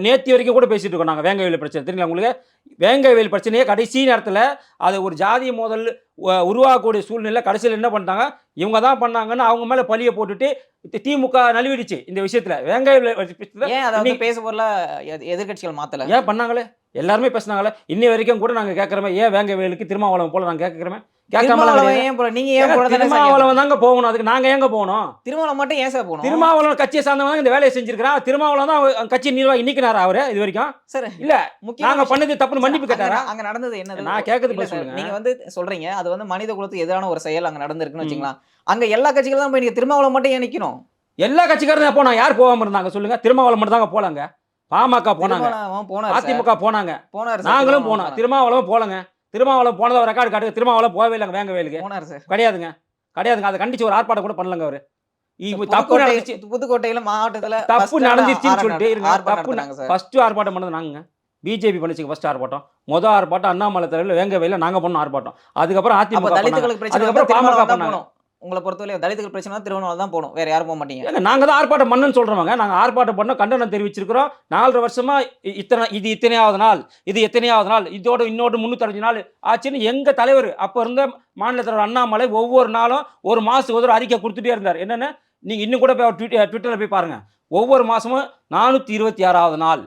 நேத்தி வரைக்கும் கூட பேசிட்டு இருக்கோம் நாங்க வேங்கை வயல் பிரச்சனை. தெரியுங்களா உங்களுக்கு? வேங்கை வயல் பிரச்சனையே கடைசி நேரத்துல அது ஒரு ஜாதி மோதல் உ- உருவாகக்கூடிய சூழ்நிலை கடைசியில் என்ன பண்ணிட்டாங்க? இவங்க தான் பண்ணாங்கன்னு அவங்க மேல பழிய போட்டுட்டு திமுக நழுவிடுச்சு இந்த விஷயத்துல. வேங்கை வயல் விஷயத்துல ஏன் அதை வந்து இன்னைக்கு- பேச பொருளா எதிர்கட்சிகள் மாத்தல? ஏன் பண்ணாங்களே? எல்லாருமே பேசினாங்களே இன்னி வரைக்கும் கூட நாங்க கேட்கறோமே ஏன் வேங்கை வயலுக்கு திருமாவளவன் போல நாங்க கேட்கறோமே? திருமாவளவன் தாங்க போகணும். அதுக்கு நாங்க எங்க போகணும்? திருமாவளவன் மட்டும் ஏன் சார் போகணும்? திருமாவளவன் கட்சியை சார்ந்தவங்க இந்த வேலையை செஞ்சிருக்கிறான். திருமாவளவன் தான் கட்சி நிர்வாகி நிக்கிறாரா அவரு இது வரைக்கும்? சார் இல்ல நாங்க பண்ணது தப்புன்னு மன்னிப்பு கேட்டாரா? அங்க நடந்தது என்னது? நான் கேட்கறது சார். நீங்க வந்து சொல்றீங்க அது வந்து மனித குலத்துக்கு எதிரான ஒரு செயல் அங்க நடந்திருக்குன்னு ம். வச்சுக்கலாம். அங்க எல்லா கட்சிகளும் தான் போய் திருமாவளவன் மட்டும் ஏன் நிக்கணும்? எல்லா கட்சிக்காரரும் போனா யார் போகாம இருந்தாங்க சொல்லுங்க. திருமாவளவன் மட்டும் தாங்க போலாங்க பாமக போனாங்க. அதிமுக போனாங்க. நாங்களும் போனோம். திருமாவளவன் போலங்க திருமாவளவன் போனதை ரெக்கார்டு காட்டு திருமாவளவன் போகவே இல்லைங்க வேங்க வேலுக்கு கிடையாதுங்க. கிடையாதுங்க. அதை கண்டிச்சு ஒரு ஆர்ப்பாட்டம் கூட பண்ணலங்க அவரு. தப்பு நடந்துச்சு. புதுக்கோட்டையில மாவட்டத்துல தப்பு நடந்துச்சுன்னு சொல்லிட்டு தப்பு. ஃபர்ஸ்ட் ஆர்ப்பாட்டம் பண்ணது நாங்க பிஜேபி பண்ணிச்சுங்க ஃபர்ஸ்ட் ஆர்ப்பாட்டம். மொதல் ஆர்ப்பாட்டம் அண்ணாமலை தலைவில் வேங்க வயலில் நாங்க பண்ணோம் ஆர்ப்பாட்டம். அதுக்கப்புறம் அதிமுக அதுக்கப்புறம் பாமக பண்ணாங்க. உங்களை பொறுத்தவரை தலித்துகள் பிரச்சனை திருவண்ணாமல் திருவண்ணாமலை தான் போகணும். வேறு யாரும் போக மாட்டீங்க. நாங்கள் தான் ஆர்ப்பாட்டம் பண்ணுன்னு சொல்றவங்க நாங்கள் ஆர்ப்பாட்டம் பண்ண கண்டனம் தெரிவிச்சிருக்கிறோம். நாலரை வருஷமா இத்தனை இது இத்தனையாவது நாள் இது எத்தனையாவது நாள் இதோட இன்னொரு முந்நூற்றஞ்சு நாள் ஆச்சுன்னு எங்கள் தலைவர் அப்போ இருந்த மாநில தலைவர் அண்ணாமலை ஒவ்வொரு நாளும் ஒரு மாதத்துக்கு ஒரு அறிக்கை கொடுத்துட்டே இருந்தார். என்னென்ன நீங்கள் இன்னும் கூட போய் அவர் ட்விட்டரில் போய் பாருங்கள் ஒவ்வொரு மாதமும் நானூற்றி இருபத்தி ஆறாவது நாள்.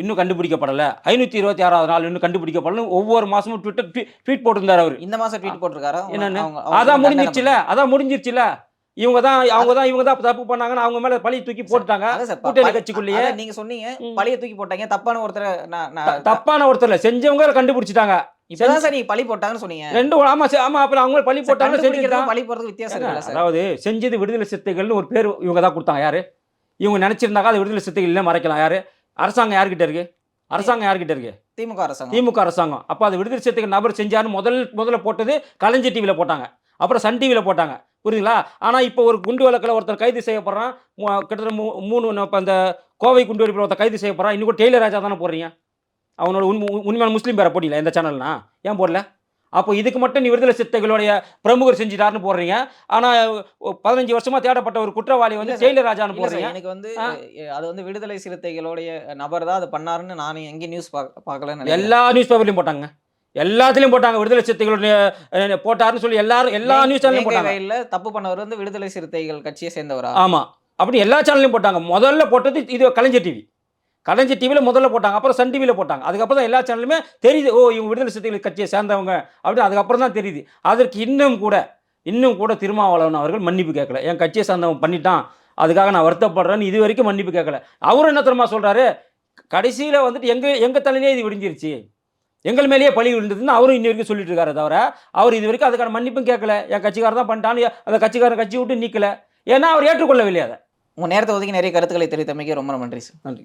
இன்னும் கண்டுபிடிக்கப்படலை. ஐநூற்றி இருபத்தி ஆறாவது நாள் இன்னும் கண்டுபிடிக்கப்படல. ஒவ்வொரு மாசமும் ட்விட்டர் ட்வீட் போட்டிருந்தார் அவர். இந்த மாசம் ட்வீட் போட்டிருக்காரா? என்னன்னு? அதான் முடிஞ்சிருச்சுல? அதான் முடிஞ்சிருச்சுல? இவங்க தான் அவங்க தான் இவங்க தான் தப்பு பண்ணாங்கன்னு அவங்க மேல பழி தூக்கி போட்டுட்டாங்க. கூட்டணி கட்சிக்குள்ளேயே. நீங்க சொன்னீங்க. பழிய தூக்கி போட்டாங்க. தப்பான ஒருத்தரை நான் தப்பான ஒருத்தர்ல செஞ்சவங்க கண்டுபிடிச்சிட்டாங்க. இப்பதான் சார் நீங்க பழி போட்டாங்கன்னு சொன்னீங்க. ரெண்டு ஆமா ஆமா அப்புறம் அவங்க பழி போட்டாங்க செஞ்சுட்டாங்க பழி போறதுக்கு வித்தியாசம் அதாவது செஞ்சது விடுதலை சிறுத்தைகள்னு ஒரு பேர் இவங்க தான் கொடுத்தாங்க. யாரு? இவங்க நினைச்சிருந்தாங்க அது விடுதலை சிறுத்தைகள் இல்ல மறைக்கலாம். யாரு? அரசாங்கம் யார்கிட்ட இருக்கு? அரசாங்கம் யார்கிட்ட இருக்கு? திமுக அரசாங்கம். திமுக அரசாங்கம். அப்போ அது விடுதலை சிறுத்தைகள் நபர் செஞ்சாருன்னு முதல் முதல்ல போட்டது கலைஞர் டிவியில் போட்டாங்க. அப்புறம் சன் டிவியில் போட்டாங்க. புரியுதுங்களா? ஆனால் இப்போ ஒரு குண்டு வழக்கில் ஒருத்தர் கைது செய்யப்படுறான். கிட்டத்தட்ட மூ மூணு இப்போ அந்த கோவை குண்டு வெடிப்பில் ஒருத்தர் கைது செய்யப்படுறான். இன்னும் டெய்லர் ராஜா தானே போடுறீங்க? அவனோட உண்மை உண்மையான முஸ்லீம் பேரை போடல இந்த சேனல்னா ஏன் போடல? அப்போ இதுக்கு மட்டும் நீ விடுதலை சிறுத்தைகளுடைய பிரமுகர் செஞ்சிட்டாருன்னு போடுறீங்க. ஆனால் பதினஞ்சு வருஷமா தேடப்பட்ட ஒரு குற்றவாளி வந்து இல்ல. டெய்லர் ராஜான்னு இல்ல போடுறீங்க. எனக்கு வந்து அது வந்து விடுதலை சிறுத்தைகளுடைய நபர் தான் அது பண்ணாருன்னு நான் எங்க நியூஸ் பார்க்கல எல்லா நியூஸ் பேப்பர்லையும் போட்டாங்க. எல்லாத்துலயும் போட்டாங்க. விடுதலை சிறுத்தைகளுடைய போட்டாருன்னு சொல்லி எல்லாரும் எல்லா நியூஸ் சேனல்லையும் போட்டாங்க. வயல்ல தப்பு பண்ணவர் வந்து விடுதலை சிறுத்தைகள் கட்சியை சேர்ந்தவரா? ஆமா. அப்படி எல்லா சேனல்லையும் போட்டாங்க. முதல்ல போட்டது இது கலைஞர் டிவி கலைஞர் டிவியில் முதல்ல போட்டாங்க அப்புறம் சன் டிவியில் போட்டாங்க. அதுக்கப்புறம் தான் எல்லா சேனலுமே தெரியுது ஓ இவங்க விடுதலை சிறுத்தைகள் கட்சியை சேர்ந்தவங்க அப்படின்னு அதுக்கப்புறம் தான் தெரியுது. அதற்கு இன்னும் கூட இன்னும் கூட திருமாவளவன் அவர்கள் மன்னிப்பு கேட்கல. என் கட்சியை சார்ந்தவன் பண்ணிட்டான் அதுக்காக நான் வருத்தப்படுறேன்னு இது வரைக்கும் மன்னிப்பு கேட்கல. அவரும் என்ன தெரியுமா சொல்றாரு? கடைசியில் வந்துட்டு எங்க எங்க தலையிலே இது விடிஞ்சிருச்சு. எங்கள் மேலேயே பழி விழுந்ததுன்னு அவரும் இன்னி வரைக்கும் சொல்லிட்டு இருக்காரு தவிர அவர் இது வரைக்கும் அதுக்கான மன்னிப்பும் கேட்கல. என் கட்சிக்காரர் தான் பண்ணிட்டான்னு அந்த கட்சிக்காரன் கட்சி விட்டு நீக்கல. ஏன்னா அவர் ஏற்றுக்கொள்ளவில்லை அதை. உங்க நேரத்தை ஒதுக்கி நிறைய கருத்துக்களை தெரிவித்தமைக்கு ரொம்ப நன்றி சார். நன்றி.